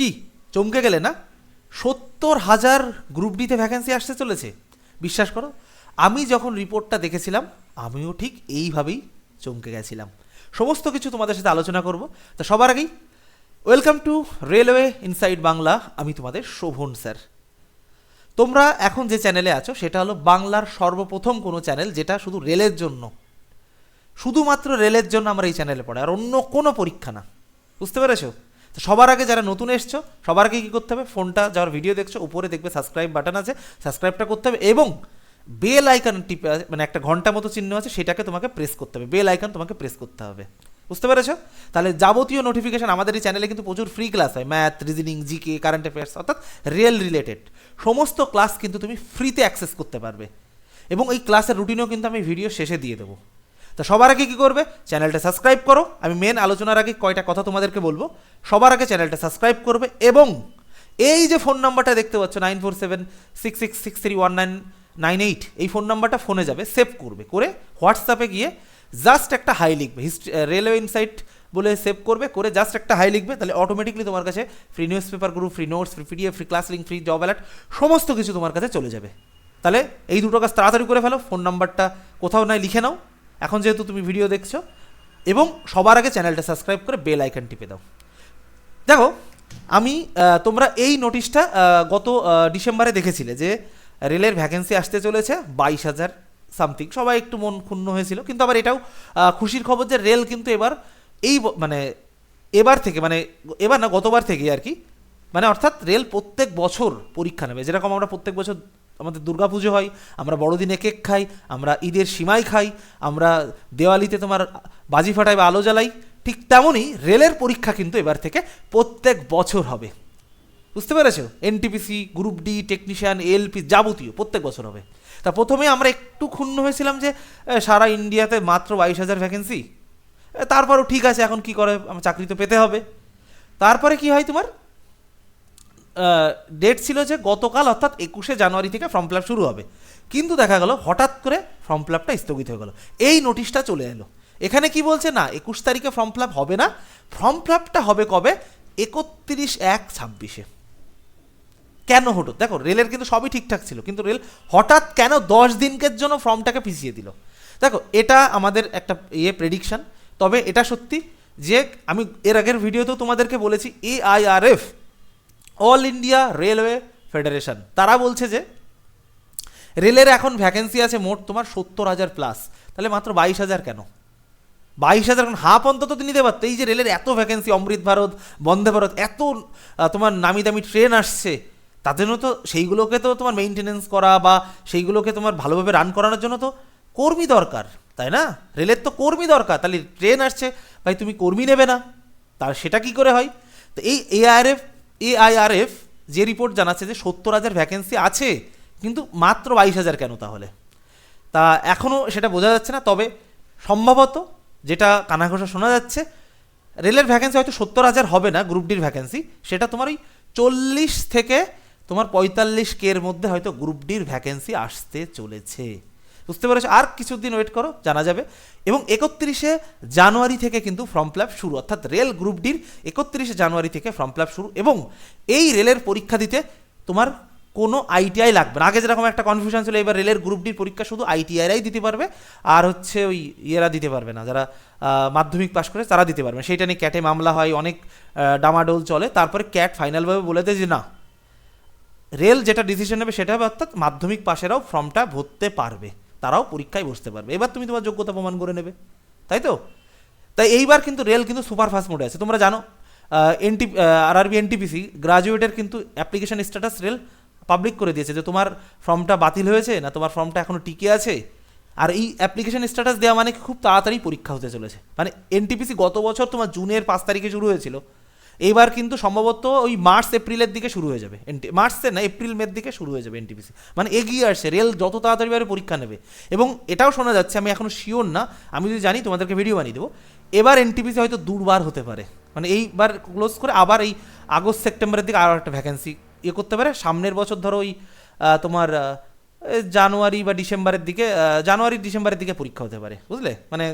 কি? চমকে গেলে না? সত্তর হাজার গ্রুপ ডিতে ভ্যাকেন্সি আসতে চলেছে। বিশ্বাস করো, আমি যখন রিপোর্টটা দেখেছিলাম, আমিও ঠিক এইভাবেই চমকে গেছিলাম। সমস্ত কিছু তোমাদের সাথে আলোচনা করব। তা সবার আগেই welcome to railway inside Bangla আমি তোমাদের শোভন স্যার। তোমরা এখন যে চ্যানেলে আছো, সেটা হলো বাংলার সর্বপ্রথম কোনো চ্যানেল যেটা শুধু রেলের জন্য। শুধুমাত্র রেলের জন্য আমরা এই চ্যানেলে পড়ে, আর অন্য কোনো পরীক্ষা না। বুঝতে পেরেছ? তো সবার আগে যারা নতুন এসছো, সবার আগে কী করতে হবে? ফোনটা যাওয়ার ভিডিও দেখছ, উপরে দেখবে সাবস্ক্রাইব বাটন আছে। সাবস্ক্রাইবটা করতে হবে এবং বেল আইকন টিপে মানে একটা ঘণ্টা মতো চিহ্ন আছে, সেটাকে তোমাকে প্রেস করতে হবে। বেল আইকন তোমাকে প্রেস করতে হবে। বুঝতে পেরেছ? তাহলে যাবতীয় নোটিফিকেশন আমাদের এই চ্যানেলে কিন্তু প্রচুর ফ্রি ক্লাস হয়। Math reasoning GK current affairs অর্থাৎ রিয়েল রিলেটেড সমস্ত ক্লাস কিন্তু তুমি ফ্রিতে অ্যাক্সেস করতে পারবে। এবং এই ক্লাসের রুটিনও কিন্তু আমি ভিডিও শেষে দিয়ে দেবো। তো সবার আগে কী করবে? চ্যানেলটা সাবস্ক্রাইব করো। আমি মেন আলোচনার আগে কয়টা কথা তোমাদেরকে বলব। সবার আগে চ্যানেলটা সাবস্ক্রাইব করবে এবং এই যে ফোন নাম্বারটা দেখতে পাচ্ছ nine four seven six six six three one nine nine eight এই ফোন নাম্বারটা ফোনে যাবে সেভ করবে। করে হোয়াটসঅ্যাপে গিয়ে জাস্ট একটা হাই লিখবে। হিস্ট্রি রেলওয়ে ইনসাইট বলে সেভ করবে। করে জাস্ট একটা হাই লিখবে। তাহলে অটোমেটিকলি তোমার কাছে free news paper group free notes free PDF free class link free job alert সমস্ত কিছু তোমার কাছে চলে যাবে। তাহলে এই দুটো কাজ তাড়াতাড়ি করে ফেলো। ফোন নাম্বারটা কোথাও নয় লিখে নাও। এখন যেহেতু তুমি ভিডিও দেখছ, এবং সবার আগে চ্যানেলটা সাবস্ক্রাইব করে বেল আইকন টিপে দাও। দেখো, আমি তোমরা এই নোটিশটা গত ডিসেম্বরে দেখেছিলে যে রেলের ভ্যাকেন্সি আসতে চলেছে বাইশ হাজার সামথিং সবাই একটু মন ক্ষুণ্ণ হয়েছিল, কিন্তু আবার এটাও খুশির খবর যে রেল কিন্তু এবার এই মানে এবার থেকে মানে এবার না, গতবার থেকে আর কি মানে অর্থাৎ রেল প্রত্যেক বছর পরীক্ষা নেবে। যেরকম আমরা প্রত্যেক বছর আমাদের দুর্গাপুজো হয়, আমরা বড়দিনে কেক খাই, আমরা ঈদের সিমাই খাই, আমরা দেওয়ালিতে তোমার বাজি ফাটাই বা আলো জ্বালাই, ঠিক তেমনই রেলের পরীক্ষা কিন্তু এবার থেকে প্রত্যেক বছর হবে। বুঝতে পেরেছ? NTPC group D technician LP যাবতীয় প্রত্যেক বছর হবে। তা প্রথমে আমরা একটু ক্ষুণ্ণ হয়েছিলাম যে সারা ইন্ডিয়াতে মাত্র বাইশ হাজার ভ্যাকেন্সি তারপরও ঠিক আছে, এখন কি করে, আমার চাকরি তো পেতে হবে। তারপরে কি হয় তোমার? ডেট ছিল যে গতকাল, অর্থাৎ একুশে জানুয়ারি থেকে ফর্ম ফিল শুরু হবে। কিন্তু দেখা গেল, হঠাৎ করে ফর্ম ফিল স্থগিত হয়ে গেল। এই নোটিশটা চলে এলো। এখানে কি বলছে? না, একুশ তারিখে ফর্ম ফিল হবে না। ফর্ম ফিল হবে কবে? একত্রিশ এক ছাব্বিশে। কেন হতো দেখো, রেলের কিন্তু সবই ঠিকঠাক ছিল, কিন্তু রেল হঠাৎ কেন দশ দিনকের জন্য ফর্মটাকে পিছিয়ে দিল? দেখো, এটা আমাদের একটা ইয়ে প্রেডিকশন তবে এটা সত্যি যে আমি এর আগের ভিডিওতেও তোমাদেরকে বলেছি AIRF all India railway federation. তারা বলছে যে, রেলের এখন ভ্যাকেন্সি আছে মোট তোমার সত্তর হাজার প্লাস তাহলে মাত্র বাইশ হাজার কেন? বাইশ হাজার এখন হাফ অন্তত তো নিতে পারতো। এই যে রেলের এত ভ্যাকেন্সি অমৃত ভারত, বন্দে ভারত, এত তোমার নামি দামি ট্রেন আসছে, তার জন্য তো সেইগুলোকে তো তোমার মেনটেনেন্স করা বা সেইগুলোকে তোমার ভালোভাবে রান করানোর জন্য তো কর্মী দরকার, তাই না? রেলের তো কর্মী দরকার। তাহলে ট্রেন আসছে, ভাই তুমি কর্মী নেবে না। তার সেটা কি করে হয়? তো এই এআরএফ এআইআরএফ যে রিপোর্ট জানাচ্ছে যে সত্তর হাজার ভ্যাকেন্সি আছে, কিন্তু মাত্র বাইশ হাজার কেন তাহলে? তা এখনও সেটা বোঝা যাচ্ছে না, তবে সম্ভবত যেটা কানাঘোষা শোনা যাচ্ছে, রেলের ভ্যাকেন্সি হয়তো সত্তর হাজার হবে না গ্রুপ ডির ভ্যাকেন্সি সেটা তোমার ওই চল্লিশ থেকে তোমার পঁয়তাল্লিশ কে এর মধ্যে হয়তো গ্রুপ ডির ভ্যাকেন্সি আসতে চলেছে। বুঝতে পেরেছ? আর কিছুদিন ওয়েট করো, জানা যাবে। এবং একত্রিশে জানুয়ারি থেকে কিন্তু ফর্ম ফিল শুরু, অর্থাৎ রেল গ্রুপ ডির একত্রিশে জানুয়ারি থেকে ফর্ম ফিল শুরু। এবং এই রেলের পরীক্ষা দিতে তোমার কোনো আইটিআই লাগবে না। আগে যেরকম একটা কনফিউশন ছিল, এবার রেলের গ্রুপ ডির পরীক্ষা শুধু আইটিআইরাই দিতে পারবে, আর হচ্ছে ওই ইয়েরা দিতে পারবে না। যারা মাধ্যমিক পাশ করে তারা দিতে পারবে সেইটা নিয়ে ক্যাটে মামলা হয়, অনেক ডামাডোল চলে। তারপরে ক্যাট ফাইনালভাবে বলে দেয় যে না রেল যেটা ডিসিশন নেবে সেটা হবে অর্থাৎ মাধ্যমিক পাশেরাও ফর্মটা ভরতে পারবে। তারাও পরীক্ষায় বসতে পারবে। এবার তুমি তোমার যোগ্যতা প্রমাণ করে নেবে। তাই তো? তাই এইবার কিন্তু রেল কিন্তু সুপারফাস্ট মোডে আছে। তোমরা জানো এনটি আর আরবি এনটিপিসি গ্রাজুয়েটের কিন্তু অ্যাপ্লিকেশন স্ট্যাটাস রেল পাবলিক করে দিয়েছে যে তোমার ফর্মটা বাতিল হয়েছে না তোমার ফর্মটা এখনও টিকে আছে। আর এই অ্যাপ্লিকেশন স্ট্যাটাস দেওয়া মানে খুব তাড়াতাড়ি পরীক্ষা হতে চলেছে। মানে এনটিপিসি গত বছর তোমার জুনের পাঁচ তারিখে শুরু হয়েছিল। এইবার কিন্তু সম্ভবত ওই মার্চ, এপ্রিলের দিকে শুরু হয়ে যাবে। মার্চে না, এপ্রিল, মের দিকে শুরু হয়ে যাবে এনটিপিসি। মানে এগিয়ে আসছে, রেল যত তাড়াতাড়ি পারে পরীক্ষা নেবে। এবং এটাও শোনা যাচ্ছে, আমি এখনও শিওর না, আমি যদি জানি, তোমাদেরকে ভিডিও বানিয়ে দেবো। এবার এনটিপিসি হয়তো দুবার হতে পারে। মানে এইবার ক্লোজ করে আবার এই আগস্ট, সেপ্টেম্বরের দিকে আরও একটা ভ্যাকেন্সি ইয়ে করতে পারে। সামনের বছর ধরো ওই তোমার জানুয়ারি বা ডিসেম্বরের দিকে জানুয়ারি, ডিসেম্বরের দিকে পরীক্ষা হতে পারে, বুঝলে? মানে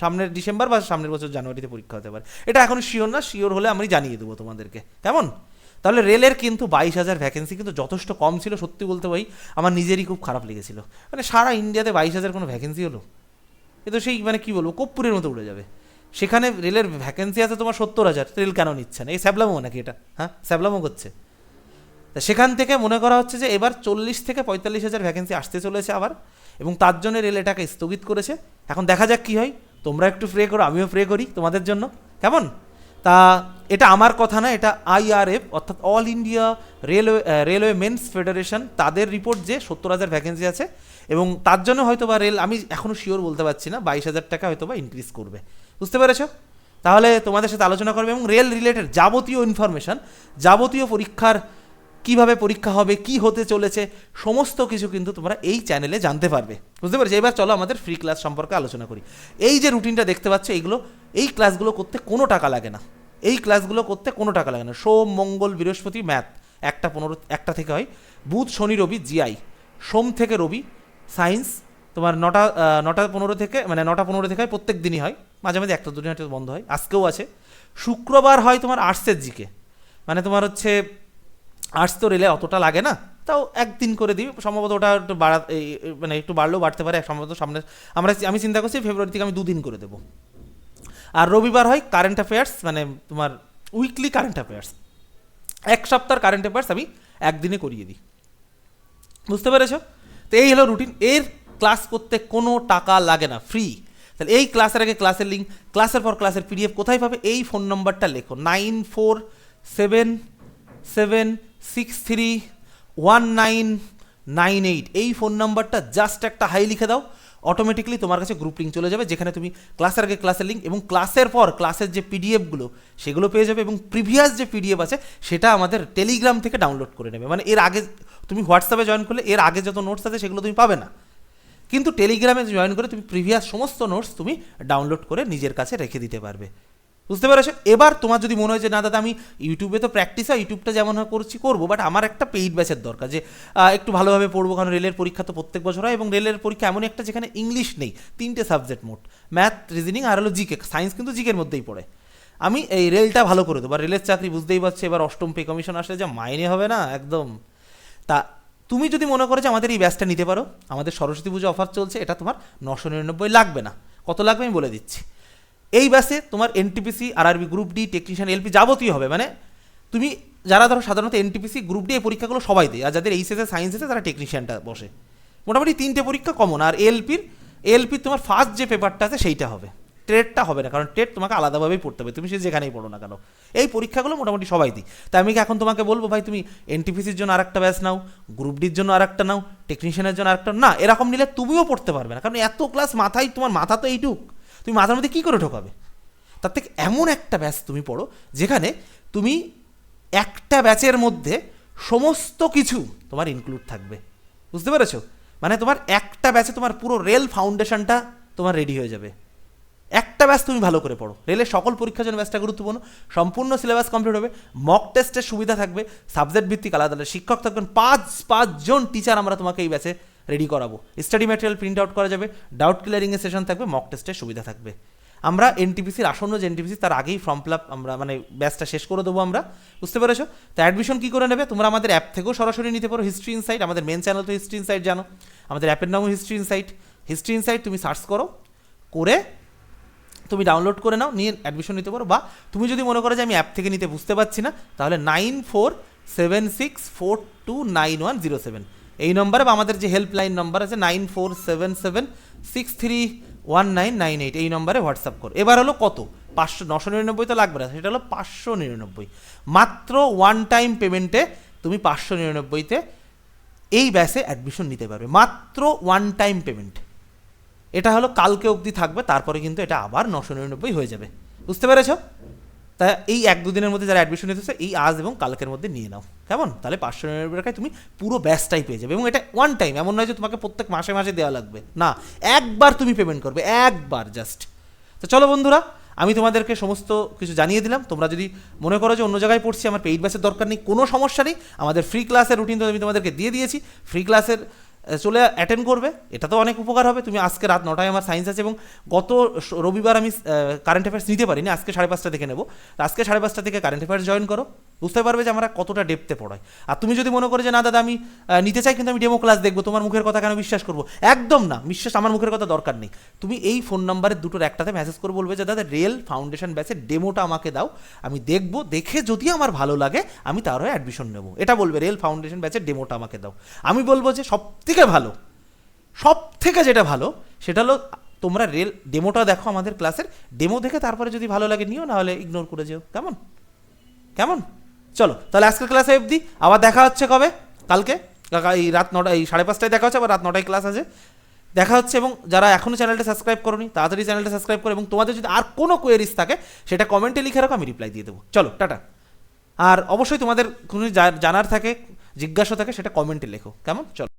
সামনের ডিসেম্বর বা সামনের বছর জানুয়ারিতে পরীক্ষা হতে পারে। এটা এখন শিওর না শিওর হলে আমি জানিয়ে দেবো তোমাদেরকে। কেমন? তাহলে রেলের কিন্তু বাইশ হাজার ভ্যাকেন্সি কিন্তু যথেষ্ট কম ছিল, সত্যি বলতে ভাই, আমার নিজেরই খুব খারাপ লেগেছিল। মানে সারা ইন্ডিয়াতে বাইশ হাজার কোনো ভ্যাকেন্সি হলো? এ তো সেই মানে কী বলব কপ্পুরের মতো উড়ে যাবে। সেখানে রেলের ভ্যাকেন্সি আছে তোমার সত্তর হাজার, রেল কেন নিচ্ছে না? এই স্যাবলামো নাকি এটা? হ্যাঁ স্যাবলামো করছে। তা সেখান থেকে মনে করা হচ্ছে যে এবার চল্লিশ থেকে পঁয়তাল্লিশ হাজার ভ্যাকেন্সি আসতে চলেছে আবার, এবং তার জন্য রেল এটাকে স্থগিত করেছে। এখন দেখা যাক কী হয়। তোমরা একটু প্রে করো, আমিও প্রে করি তোমাদের জন্য। কেমন? তা এটা আমার কথা না, এটা আইআরএফ অর্থাৎ all India railway railway men's federation তাদের রিপোর্ট যে সত্তর হাজার ভ্যাকেন্সি আছে এবং তার জন্য হয়তো বা রেল আমি এখনও শিওর বলতে পারছি না, বাইশ হাজার টাকা হয়তো বা ইনক্রিজ করবে। বুঝতে পেরেছ? তাহলে তোমাদের সাথে আলোচনা করবে এবং রেল রিলেটেড যাবতীয় ইনফরমেশন যাবতীয় পরীক্ষার কীভাবে পরীক্ষা হবে, কি হতে চলেছে, সমস্ত কিছু কিন্তু তোমরা এই চ্যানেলে জানতে পারবে। বুঝতে পেরেছ? এবার চলো আমাদের ফ্রি ক্লাস সম্পর্কে আলোচনা করি। এই যে রুটিনটা দেখতে পাচ্ছ, এইগুলো, এই ক্লাসগুলো করতে কোনো টাকা লাগে না। এই ক্লাসগুলো করতে কোনো টাকা লাগে না। সোম, মঙ্গল, বৃহস্পতি ম্যাথ একটা পনেরো, একটা থেকে হয়। বুধ, শনি, রবি জিআই সোম থেকে রবি সায়েন্স তোমার নটা নটা পনেরো থেকে মানে নটা পনেরো থেকে হয়, প্রত্যেক দিনই হয়। মাঝে মাঝে একটা দুদিন বন্ধ হয়, আজকেও আছে। শুক্রবার হয় তোমার আর্টসের জিকে মানে তোমার হচ্ছে আর্টস তো রেলে অতটা লাগে না, তাও একদিন করে দিই, সম্ভবত ওটা একটু বাড়া মানে একটু বাড়লেও বাড়তে পারে, সম্ভবত সামনে, আমরা আমি চিন্তা করছি ফেব্রুয়ারি থেকে আমি দুদিন করে দেবো। আর রবিবার হয় কারেন্ট অ্যাফেয়ার্স মানে তোমার উইকলি কারেন্ট অ্যাফেয়ার্স এক সপ্তাহ কারেন্ট অ্যাফেয়ার্স আমি একদিনে করিয়ে দিই। বুঝতে পেরেছ? তো এই হলো রুটিন এর ক্লাস করতে কোনো টাকা লাগে না ফ্রি তাহলে এই ক্লাসের আগে ক্লাসের লিঙ্ক ক্লাসের পর ক্লাসের পিডিএফ কোথায় পাবে? এই ফোন নম্বরটা লেখো nine four seven seven six three one nine nine eight এই ফোন নাম্বারটা জাস্ট একটা হাই লিখে দাও। অটোমেটিকলি তোমার কাছে গ্রুপ লিঙ্ক চলে যাবে, যেখানে তুমি ক্লাসের আগে ক্লাসের লিঙ্ক এবং ক্লাসের পর ক্লাসের যে পিডিএফগুলো সেগুলো পেয়ে যাবে এবং প্রিভিয়াস যে পিডিএফ আছে, সেটা আমাদের টেলিগ্রাম থেকে ডাউনলোড করে নেবে। মানে এর আগে তুমি হোয়াটসঅ্যাপে জয়েন করলে, এর আগে যত নোটস আছে, সেগুলো তুমি পাবে না। কিন্তু টেলিগ্রামে জয়েন করে তুমি প্রিভিয়াস সমস্ত নোটস তুমি ডাউনলোড করে নিজের কাছে রেখে দিতে পারবে। বুঝতে পেরেছ? এবার তোমার যদি মনে হয় যে, না দাদা, আমি ইউটিউবে তো প্র্যাকটিস হয় ইউটিউবটা যেমন করছি, করব। বাট আমার একটা পেইড ব্যাচের দরকার যে একটু ভালোভাবে পড়ব, কারণ রেলের পরীক্ষা তো প্রত্যেক বছর হয় এবং রেলের পরীক্ষা এমন একটা যেখানে ইংলিশ নেই, তিনটে সাবজেক্ট মোট। ম্যাথ রিজনিং আর হলো জিকে সায়েন্স কিন্তু জিকের মধ্যেই পড়ে। আমি এই রেলটা ভালো করে দেবো। রেলের চাকরি বুঝতেই পারছি, এবার অষ্টম পে কমিশন আসলে যা মাইনে হবে না, একদম। তা তুমি যদি মনে করো যে, আমাদের এই ব্যাচটা নিতে পারো, আমাদের সরস্বতী পুজো অফার চলছে, এটা তোমার নশো নিরানব্বই লাগবে না। কত লাগবে আমি বলে দিচ্ছি। এই ব্যাচে তোমার NTPC RRB group D technician LP যাবতীয় হবে। মানে তুমি যারা ধরো সাধারণত এনটিপিসি গ্রুপ ডি এই পরীক্ষাগুলো সবাই দেয়। আর যাদের এইচএসে সায়েন্স এসে তারা টেকনিশিয়ানটা বসে। মোটামুটি তিনটে পরীক্ষা কমন আর এলপির এলপির তোমার ফার্স্ট যে পেপারটা আছে, সেইটা হবে। ট্রেডটা হবে না, কারণ ট্রেড তোমাকে আলাদাভাবেই পড়তে হবে। তুমি সে যেখানেই পড়ো না কেন। এই পরীক্ষাগুলো মোটামুটি সবাই দিই তাই আমি কি এখন তোমাকে বলব, ভাই, তুমি এনটিপিসির জন্য আরেকটা ব্যাচ নাও গ্রুপ ডির জন্য আরেকটা নাও টেকনিশিয়ানের জন্য আরেকটা না, এরকম নিলে তুমিও পড়তে পারবে না। কারণ এত ক্লাস মাথায়, তোমার মাথা তো এইটুক। তুমি মাথার মধ্যে কী করে ঢোকাবে? তার থেকে এমন একটা ব্যাচ তুমি পড়ো, যেখানে তুমি একটা ব্যাচের মধ্যে সমস্ত কিছু তোমার ইনক্লুড থাকবে। বুঝতে পেরেছ? মানে তোমার একটা ব্যাচে তোমার পুরো রেল ফাউন্ডেশনটা তোমার রেডি হয়ে যাবে। একটা ব্যাচ তুমি ভালো করে পড়ো। রেলের সকল পরীক্ষার জন্য ব্যাচটা গুরুত্বপূর্ণ, সম্পূর্ণ সিলেবাস কমপ্লিট হবে মক টেস্টের সুবিধা থাকবে সাবজেক্ট ভিত্তিক আলাদা আলাদা শিক্ষক থাকবেন, পাঁচ, পাঁচজন টিচার আমরা তোমাকে এই ব্যাচে রেডি করাবো। স্টাডি ম্যাটেরিয়াল প্রিন্ট আউট করা যাবে ডাউট ক্লিয়ারিংয়ের সেশন থাকবে মক টেস্টের সুবিধা থাকবে। আমরা এনটিপিসির আসন্ন যে এনটিপিসি তার আগেই ফর্ম ফিল আপ আমরা মানে ব্যাচটা শেষ করে দেবো আমরা। বুঝতে পেরেছ? তো অ্যাডমিশন কী করে নেবে? তোমরা আমাদের অ্যাপ থেকেও সরাসরি নিতে পারো হিস্ট্রি ইনসাইট আমাদের মেন চ্যানেল তো হিস্ট্রি ইনসাইট জানো। আমাদের অ্যাপের নামও হিস্ট্রি ইনসাইট হিস্ট্রি ইনসাইট তুমি সার্চ করো, করে তুমি ডাউনলোড করে নাও, নিয়ে অ্যাডমিশন নিতে পারো। বা তুমি যদি মনে করো যে আমি অ্যাপ থেকে নিতে বুঝতে পারছি না, তাহলে nine four seven six four two nine one zero seven এই নম্বরে বা আমাদের যে হেল্পলাইন নম্বর আছে nine four seven seven six three one nine nine eight এই নম্বরে হোয়াটসঅ্যাপ করো। এবার হলো কত? পাঁচশো, নশো নিরানব্বই তো লাগবে না, সেটা হলো পাঁচশো নিরানব্বই। মাত্র ওয়ান টাইম পেমেন্টে তুমি পাঁচশো নিরানব্বইতে এই ব্যাসে অ্যাডমিশন নিতে পারবে। মাত্র ওয়ান টাইম পেমেন্ট এটা হলো কালকে অবধি থাকবে, তারপরে কিন্তু এটা আবার নশো নিরানব্বই হয়ে যাবে। বুঝতে পেরেছ? তা এই এক দুদিনের মধ্যে যারা অ্যাডমিশন নিতেছে এই আজ এবং কালকের মধ্যে নিয়ে নাও। কেমন? তাহলে পাঁচশো নিরানব্বই টাকায় তুমি পুরো ব্যাচটাই পেয়ে যাবে এবং এটা ওয়ান টাইম এমন নয় যে তোমাকে প্রত্যেক মাসে মাসে দেওয়া লাগবে। না, একবার তুমি পেমেন্ট করবে, একবার জাস্ট তো চলো বন্ধুরা, আমি তোমাদেরকে সমস্ত কিছু জানিয়ে দিলাম। তোমরা যদি মনে করো যে অন্য জায়গায় পড়ছি, আমার পেইড ব্যাচের দরকার নেই, কোনো সমস্যা নেই। আমাদের ফ্রি ক্লাসের রুটিন তো আমি তোমাদেরকে দিয়ে দিয়েছি। ফ্রি ক্লাসের চলে অ্যাটেন্ড করবে। এটা তো অনেক উপকার হবে। তুমি আজকে রাত নটায় আমার সায়েন্স আছে এবং গত রবিবার আমি কারেন্ট অ্যাফেয়ার্স নিতে পারিনি। আজকে সাড়ে পাঁচটা থেকে নেব। আজকে সাড়ে পাঁচটা থেকে কারেন্ট অ্যাফেয়ার্স জয়েন করো। বুঝতে পারবে যে আমরা কতটা ডেপতে পড়াই। আর তুমি যদি মনে করো যে, না দাদা, আমি নিতে চাই, কিন্তু আমি ডেমো ক্লাস দেখব, তোমার মুখের কথা কেন বিশ্বাস করব? একদম না, বিশ্বাস আমার মুখের কথা দরকার নেই। তুমি এই ফোন নাম্বারের দুটোর একটাতে মেসেজ করে বলবে যে, দাদা রিয়েল ফাউন্ডেশন ব্যাচের ডেমোটা আমাকে দাও, আমি দেখব, দেখে যদি আমার ভালো লাগে, আমি তার হয়ে অ্যাডমিশন নেব। এটা বলবে রিয়েল ফাউন্ডেশন ব্যাচের ডেমোটা আমাকে দাও। আমি বলব যে সব থেকে ভালো সব থেকে যেটা ভালো, সেটা হলো, তোমরা রেল ডেমোটা দেখো আমাদের ক্লাসের ডেমো দেখে তারপরে যদি ভালো লাগে, নিও নাহলে ইগনোর করে যেও। কেমন? কেমন? চলো, তাহলে আজকের ক্লাসে অবধি। আবার দেখা হচ্ছে কবে? কালকে? এই রাত নটা, এই সাড়ে পাঁচটায় দেখা হচ্ছে, আবার রাত নটায় ক্লাস আছে। দেখা হচ্ছে এবং যারা এখনও চ্যানেলটা সাবস্ক্রাইব করোনি, তাড়াতাড়ি চ্যানেলটা সাবস্ক্রাইব করো এবং তোমাদের যদি আর কোনো কোয়েরিজ থাকে, সেটা কমেন্টে লিখে রাখো, আমি রিপ্লাই দিয়ে দেবো। চলো, টাটা। আর অবশ্যই তোমাদের কোনো জানার থাকে, জিজ্ঞাসা থাকে, সেটা কমেন্টে লেখো। কেমন? চলো।